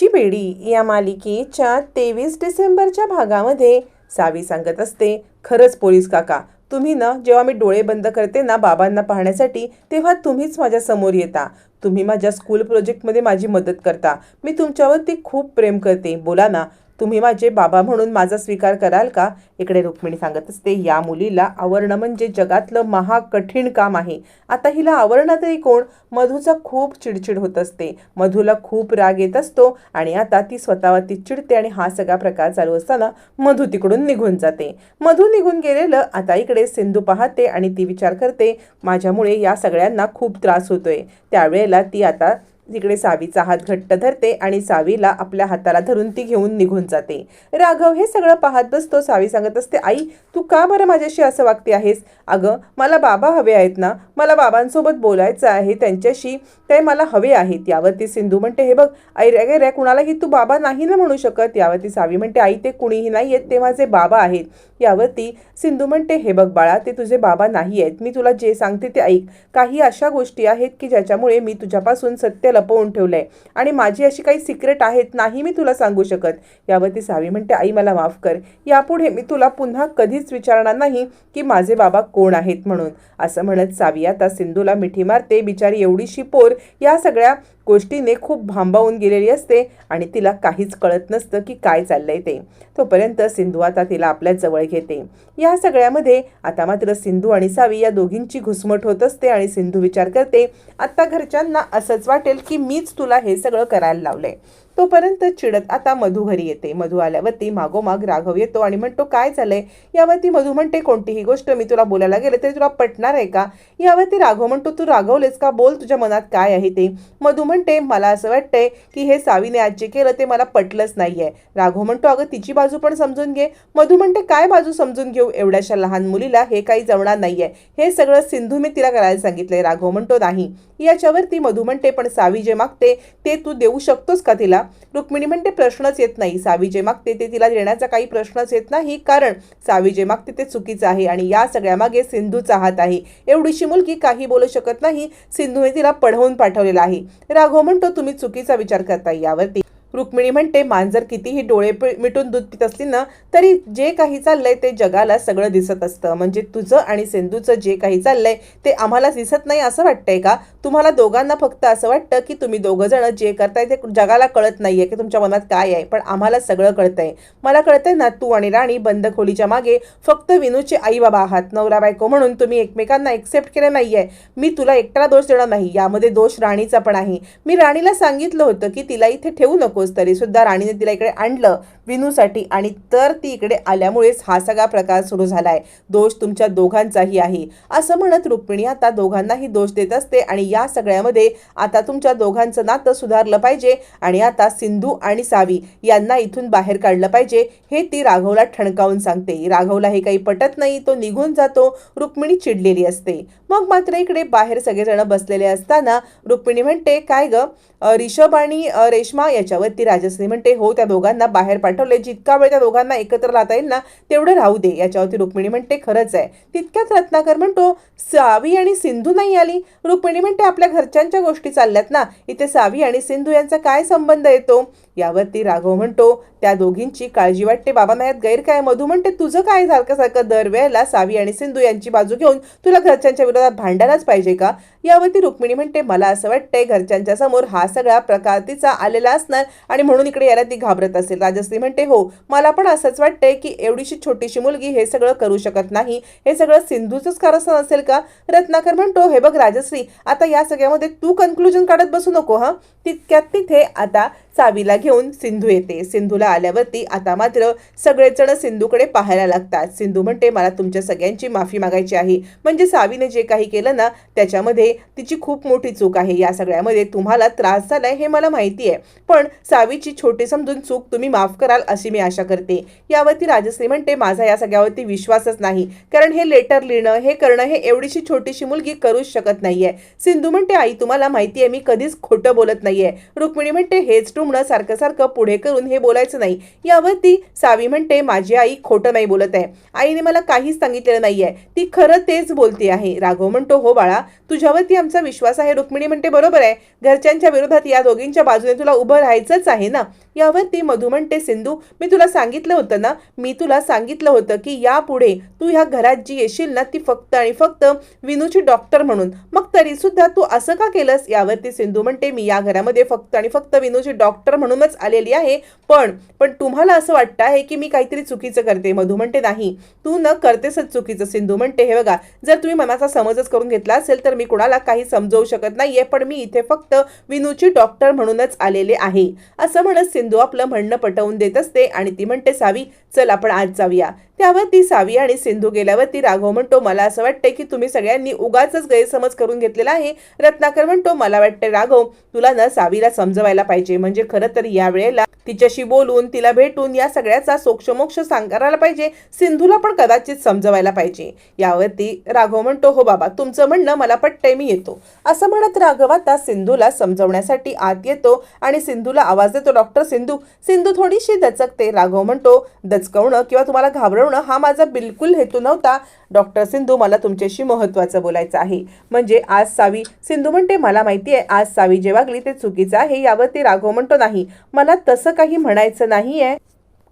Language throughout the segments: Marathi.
ची बेडी या मालिकेच्या तेवीस डिसेंबरच्या भागामध्ये सावी सांगत असते खरंच पोलीस काका तुम्ही ना जेव्हा मी डोळे बंद करते ना बाबांना पाहण्यासाठी तेव्हा तुम्हीच माझ्यासमोर येता. तुम्ही माझ्या स्कूल प्रोजेक्टमध्ये माझी मदत करता. मी तुमच्यावरती खूप प्रेम करते. बोला ना तुम्ही माझे बाबा म्हणून माझा स्वीकार कराल का? इकडे रुक्मिणी सांगत असते या मुलीला आवरणं म्हणजे जगातलं महाकठीण काम आहे. आता हिला आवरणं तरी कोण? मधूचा खूप चिडचिड होत असते. मधूला खूप राग येत असतो आणि आता ती स्वतःवरती चिडते आणि हा सगळा प्रकार चालू असताना मधू तिकडून निघून जाते. मधू निघून गेलेलं आता इकडे सिंधू पाहते आणि ती विचार करते माझ्यामुळे या सगळ्यांना खूप त्रास होतोय. त्यावेळेला ती आता तिकडे सावीचा हात घट्ट धरते आणि सावीला आपल्या हाताला धरून ती घेऊन निघून जाते. राघव हे सगळं पाहत बसतो. सावी सांगत असते आई तू का बरं माझ्याशी असं वागते आहेस? अगं मला बाबा हवे आहेत ना. मला बाबांसोबत बोलायचं आहे त्यांच्याशी ते मला हवे आहेत. यावरती सिंधू म्हणते हे बघ आई रे रे कुणालाही तू बाबा नाही ना म्हणू शकत. यावरती सावी म्हणते आई ते कुणीही नाही आहेत ते माझे बाबा आहेत. यावरती सिंधू म्हणते हे बघ बाळा ते तुझे बाबा नाही आहेत. मी तुला जे सांगते ते ऐक. काही अशा गोष्टी आहेत की ज्याच्यामुळे मी तुझ्यापासून सत्य लपवून ठेवलं आहे आणि माझी अशी काही सिक्रेट आहेत नाही मी तुला सांगू शकत. यावरती सावी म्हणते आई मला माफ कर. यापुढे मी तुला पुन्हा कधीच विचारणार नाही की माझे बाबा कोण आहेत म्हणून. असं म्हणत सावी आता सिंधूला मिठी मारते. बिचारी एवढीशी पोर या सगळ्या गोष्टीने खूप भांबावून गेलेली असते आणि तिला काहीच कळत नसतं की काय चाललंय ते. तोपर्यंत सिंधू आता तिला आपल्या जवळ घेते. या सगळ्यामध्ये आता मात्र सिंधू आणि सावी या दोघींची घुसमट होत असते आणि सिंधू विचार करते आत्ता घरच्यांना असंच वाटेल की मीच तुला हे सगळं करायला लावलंय. तोपर्यंत चिडत आता मधू घरी येते. मधू आल्यावरती मागोमाग राघव येतो आणि म्हणतो काय झालंय यावरती मधू म्हणते कोणतीही गोष्ट? मी तुला बोलायला गेले तरी तुला पटणार आहे का? यावरती राघव म्हणतो तू रागवलेस का? बोल तुझ्या मनात काय आहे ते. मधू म्हणते मला असं वाटतंय की हे सावीने आज जे केलं ते मला पटलंच नाहीये. राघव म्हणतो अगं तिची बाजू पण समजून घे. मधू म्हणते काय बाजू समजून घेऊ? एवढ्याशा लहान मुलीला हे काही जमणार नाहीये. हे सगळं सिंधू मी तिला करायला सांगितलंय. राघव म्हणतो नाही. याच्यावरती मधू म्हणते पण सावी जे मागते ते तू देऊ शकतोस का तिला? रुक्मिणी म्हणते प्रश्नच येत नाही. सावी जे मागते ते तिला देण्याचा काही प्रश्नच येत नाही. कारण सावी जे मागते ते चुकीचं आहे आणि या सगळ्यामागे सिंधूचा हात आहे. एवढीशी मुलगी काही बोलू शकत नाही. सिंधूने तिला पढवून पाठवलेला आहे. राघव म्हणतो तुम्ही चुकीचा विचार करता यावरती. रुक्मिणी म्हणते मांजर कितीही डोळे मिटून दूध पित असली ना तरी जे काही चाललंय ते जगाला सगळं दिसत असतं. म्हणजे तुझं आणि सिंधूचं जे काही चाललंय ते आम्हाला दिसत नाही असं वाटतंय का? तुम्हाला दोघांना फक्त असं वाटतं की तुम्ही दोघं जण जे करताय ते जगाला कळत नाहीये की तुमच्या मनात काय आहे. पण आम्हाला सगळं कळतंय. मला कळतंय ना तू आणि राणी बंद खोलीच्या मागे फक्त विनूचे आई बाबा आहात. नवरा बायको म्हणून तुम्ही एकमेकांना एक्सेप्ट केलं नाहीये. मी तुला एकट्याला दोष देणार नाही. यामध्ये दोष राणीचा पण आहे. मी राणीला सांगितलं होतं की तिला इथे ठेवू नकोस तरी सुद्धा राणीने तिला इकडे आणलं. विनूसाठी आणि तर ती इकडे आल्यामुळेच हा सगळा प्रकार सुरू झाला आहे दोष तुमच्या दोघांचाही आहे. असं म्हणत रुक्मिणी आता दोघांनाही दोष देत असते आणि या सगळ्यामध्ये आता तुमच्या दोघांचं नातं सुधारलं पाहिजे आणि आता सिंधू आणि सावी यांना इथून बाहेर काढलं पाहिजे हे ती राघवला ठणकावून सांगते. राघवला हे काही पटत नाही तो निघून जातो. रुक्मिणी चिडलेली असते. मग मात्र इकडे बाहेर सगळेजण बसलेले असताना रुक्मिणी म्हणते काय ग? रिषभ आणि रेश्मा याच्यावरती राजश्री म्हणते हो त्या दोघांना बाहेर पाठवले जितका वेळ त्या दोघांना एकत्र राहता येईल ना तेवढं राहू दे. याच्यावरती रुक्मिणी म्हणते खरंच आहे. तितक्यात रत्नाकर म्हणतो सावी आणि सिंधू नाही आली. रुक्मिणी म्हणते आपल्या घरच्यांच्या गोष्टी चालल्यात ना. इथे सावी आणि सिंधू यांचा काय संबंध येतो? यावरती राघव म्हणतो त्या दोघींची काळजी वाटते. बाबा यात गैर काय मधू म्हणते तुझं काय सारखं सारखं दरवेळेला सावी आणि सिंधू यांची बाजू घेऊन तुला घरच्यांच्या विरोधात भांडायलाच पाहिजे का? यावरती रुक्मिणी म्हणते मला असं वाटतंय घरच्यांच्या समोर हा सगळा प्रकार तिचा आलेला असणार आणि म्हणून इकडे याला ती घाबरत असेल. राजश्री म्हणते हो मला पण असंच वाटतंय की एवढीशी छोटीशी मुलगी हे सगळं करू शकत नाही. हे सगळं सिंधूचंच कारस्थान असेल का? रत्नाकर म्हणतो हे बघ राजश्री आता या सगळ्यामध्ये तू कन्क्लुजन काढत बसू नको हां? तितक्यात तिथे आता सावीला घेऊन सिंधू येते. सिंधूला आल्यावरती आता मात्र सगळेजण सिंधूकडे पाहायला लागतात. सिंधू म्हणते मला तुमच्या सगळ्यांची माफी मागायची आहे. म्हणजे सावीने जे काही केलं ना त्याच्यामध्ये तिची खूप मोठी चूक आहे. या सगळ्यामध्ये तुम्हाला त्रास झालाय हे मला माहिती आहे. पण सावीची छोटी समजून चूक तुम्ही माफ कराल अशी मी आशा करते. यावरती राजश्री म्हणते माझा या सगळ्यावरती विश्वासच नाही. कारण हे लेटर लिहिणं हे करणं हे एवढीशी छोटीशी मुलगी करूच शकत नाहीये. सिंधू म्हणते आई तुम्हाला माहिती आहे मी कधीच खोटं बोलत नाहीये. रुक्मिणी म्हणते हेच टुमणं सारखं सारखं पुढे करून हे बोलायचं नाही. यावरती सावी म्हणते माझी आई खोटं नाही बोलत आहे. आईने मला काहीच सांगितलेलं नाहीये. ती खरं तेच बोलते आहे. राघव म्हणतो हो बाळा तुझ्यावरती आमचा विश्वास आहे. रुक्मिणी म्हणते बरोबर आहे. घरच्यांच्या विरोधात या दोघींच्या बाजूने तुला उभं राहायचंच आहे ना? यावरती मधु म्हणते सिंधू मी तुला सांगितलं होतं ना मी तुला सांगितलं होतं की यापुढे तू ह्या घरात जी येशील ना ती फक्त आणि फक्त विनूची डॉक्टर म्हणून. मग तरीसुद्धा तू असं का केलंस? यावरती सिंधू म्हणते मी या घरामध्ये फक्त आणि फक्त विनूची डॉक्टर म्हणूनच आलेली आहे. पण पण तुम्हाला असं वाटतं आहे की मी काहीतरी चुकीचं करते? मधू म्हणते नाही. तू न करतेसच चुकीचं सिंधू म्हणते. हे बघा जर तुम्ही मनाचा समजच करून घेतला असेल तर मी कुणाला काही समजवू शकत नाहीये पण मी इथे फक्त विनूची डॉक्टर म्हणूनच आलेले आहे. असं म्हणत सिंधू आपलं म्हणणं पटवून देते. असते आणि ती म्हणते सावी चल आपण आज जाऊया. त्यावर ती सावी आणि सिंधू गेल्यावरती राघव म्हणतो मला असं वाटतंय की तुम्ही सगळ्यांनी उगाच गैरसमज करून घेतलेला आहे. रत्नाकर म्हणतो मला वाटतं राघव तुला ना सावीला समजवायला पाहिजे. म्हणजे खरं तर यावेळेला तिच्याशी बोलून तिला भेटून या सगळ्याचा सोक्षमोक्ष सांगायला पाहिजे. सिंधूला पण कदाचित समजवायला पाहिजे. यावरती राघव म्हणतो हो बाबा तुमचं म्हणणं मला पटतंय मी येतो. असं म्हणत राघव आता सिंधूला समजवण्यासाठी आत येतो आणि सिंधूला आवाज देतो डॉक्टर सिंधू सिंधू थोडीशी दचकते. राघव म्हणतो दचकवणं किंवा तुम्हाला घाबरवणं हा माझा बिलकुल हेतू नव्हता. डॉक्टर सिंधू मला तुमच्याशी महत्त्वाचं बोलायचं आहे. म्हणजे आज सावी सिंधू म्हणते मला माहिती आहे आज सावी जे वागली ते चुकीचं आहे यावरती राघव म्हणतो नाही. मला तसं काही म्हणायचं नाही आहे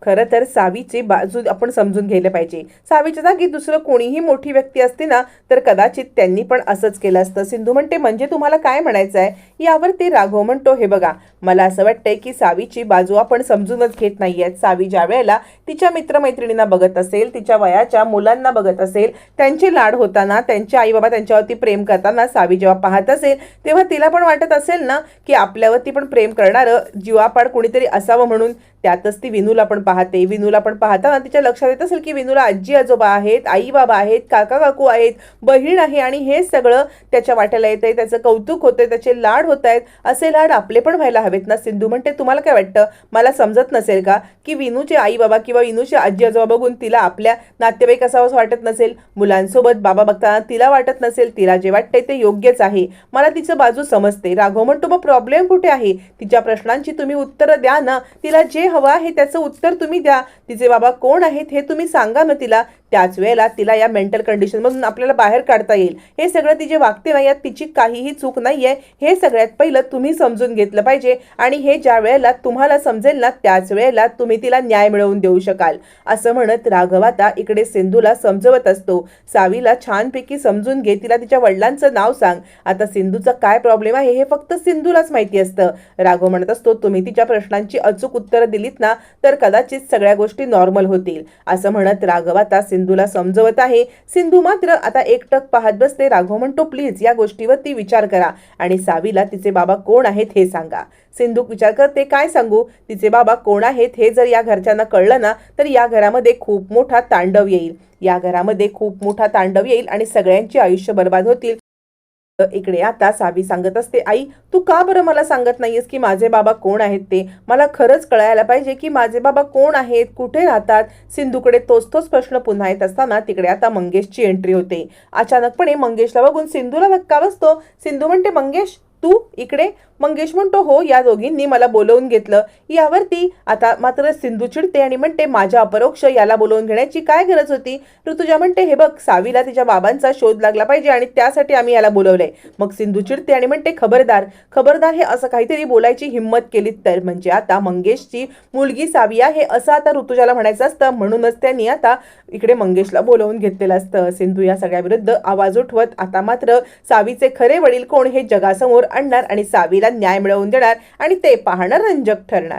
खरं तर सावीची बाजू आपण समजून घ्यायला पाहिजे. सावीच्या जागी दुसरं कोणीही मोठी व्यक्ती असते ना तर कदाचित त्यांनी पण असंच केलं असतं. सिंधू म्हणते म्हणजे तुम्हाला काय म्हणायचं आहे यावर ते राघव म्हणतो हे बघा मला असं वाटतंय की सावीची बाजू आपण समजूनच घेत नाहीयेत. सावी ज्या वेळेला तिच्या मित्रमैत्रिणींना बघत असेल तिच्या वयाच्या मुलांना बघत असेल त्यांचे लाड होताना त्यांचे आई बाबा त्यांच्यावरती प्रेम करताना सावी जेव्हा पाहत असेल तेव्हा तिला पण वाटत असेल ना की आपल्यावरती पण प्रेम करणारं जीवापाड कोणीतरी असावं म्हणून त्यातच ती विनूला पण पाहते. विनूला पण पाहताना तिच्या लक्षात येत असेल की विनूला आजी आजोबा आहेत आई बाबा आहेत काका काकू आहेत बहीण आहे आणि हे सगळं त्याच्या वाट्याला येतंय त्याचं कौतुक होतंय त्याचे लाड होत आहेत असे लाड आपले पण व्हायला हवेत ना सिंधू? म्हणते तुम्हाला काय वाटतं? मला समजत नसेल का की विनूचे आई बाबा किंवा विनूचे आजी आजोबा बघून तिला आपल्या नातेवाईक असावं वाटत नसेल? मुलांसोबत बाबा बघताना तिला वाटत नसेल तिला जे वाटतंय ते योग्यच आहे. मला तिचं बाजू समजते. राघव म्हणतो मग प्रॉब्लेम कुठे आहे? तिच्या प्रश्नांची तुम्ही उत्तरं द्या ना. तिला जे हवं आहे त्याचं उत्तर तुम्ही द्या. तिचे बाबा कोण आहेत हे तुम्ही सांगा ना तिला. त्याच वेळेला तिला या मेंटल कंडिशनमधून आपल्याला बाहेर काढता येईल. हे सगळं ती जे वागते ना यात तिची काहीही चूक नाही आहे हे सगळ्यात पहिलं तुम्ही समजून घेतलं पाहिजे. आणि हे ज्या वेळेला तुम्हाला समजेल ना त्याच वेळेला तुम्ही तिला न्याय मिळवून देऊ शकाल. असं म्हणत राघव आता इकडे सिंधूला समजवत असतो. सावीला छानपैकी समजून घे तिला तिच्या वडिलांचं नाव सांग. आता सिंधूचा काय प्रॉब्लेम आहे हे फक्त सिंधूलाच माहिती असतं. राघव म्हणत असतो तुम्ही तिच्या प्रश्नांची अचूक उत्तरं दिलीत ना तर कदाचित सगळ्या गोष्टी नॉर्मल होतील. असं म्हणत राघव आता सिंधूला समजवत आहे. सिंधू मात्र आता एकटक पाहत बसते. राघव म्हणतो प्लीज या गोष्टीवरती विचार करा. आणि सावीला तिचे बाबा कोण आहेत हे सांगा. सिंधू विचार करते काय सांगू? तिचे बाबा कोण आहेत हे जर या घरच्यांना कळलं ना तर या घरामध्ये खूप मोठा तांडव येईल. या घरामध्ये खूप मोठा तांडव येईल आणि सगळ्यांची आयुष्य बर्बाद होतील. इकडे आता साबी सांगत असते आई तू का बरं मला सांगत नाहीयेस की माझे बाबा कोण आहेत ते? मला खरंच कळायला पाहिजे की माझे बाबा कोण आहेत कुठे राहतात? सिंधूकडे तोच तोच प्रश्न पुन्हा येत असताना तिकडे आता मंगेशची एंट्री होते. अचानकपणे मंगेशला बघून सिंधूला धक्का बसतो. सिंधू म्हणते मंगेश तू इकडे मंगेश म्हणतो हो या दोघींनी मला बोलवून घेतलं. यावरती आता मात्र सिंधू चिडते आणि म्हणते माझ्या अपरोक्ष याला बोलवून घेण्याची काय गरज होती? ऋतुजा म्हणते हे बघ सावीला तिच्या बाबांचा शोध लागला पाहिजे आणि त्यासाठी आम्ही याला बोलवलंय. मग सिंधू चिडते आणि म्हणते खबरदार खबरदार हे असं काहीतरी बोलायची हिंमत केली तर म्हणजे आता मंगेशची मुलगी सावी आहे असं आता ऋतुजाला म्हणायचं असतं. म्हणूनच त्यांनी आता इकडे मंगेशला बोलवून घेतलेलं असतं. सिंधू या सगळ्या विरुद्ध आवाज उठवत आता मात्र सावीचे खरे वडील कोण हे जगासमोर आणणार आणि सावीला न्याय मिळवून देणार आणि ते पाहणं रंजक ठरणार.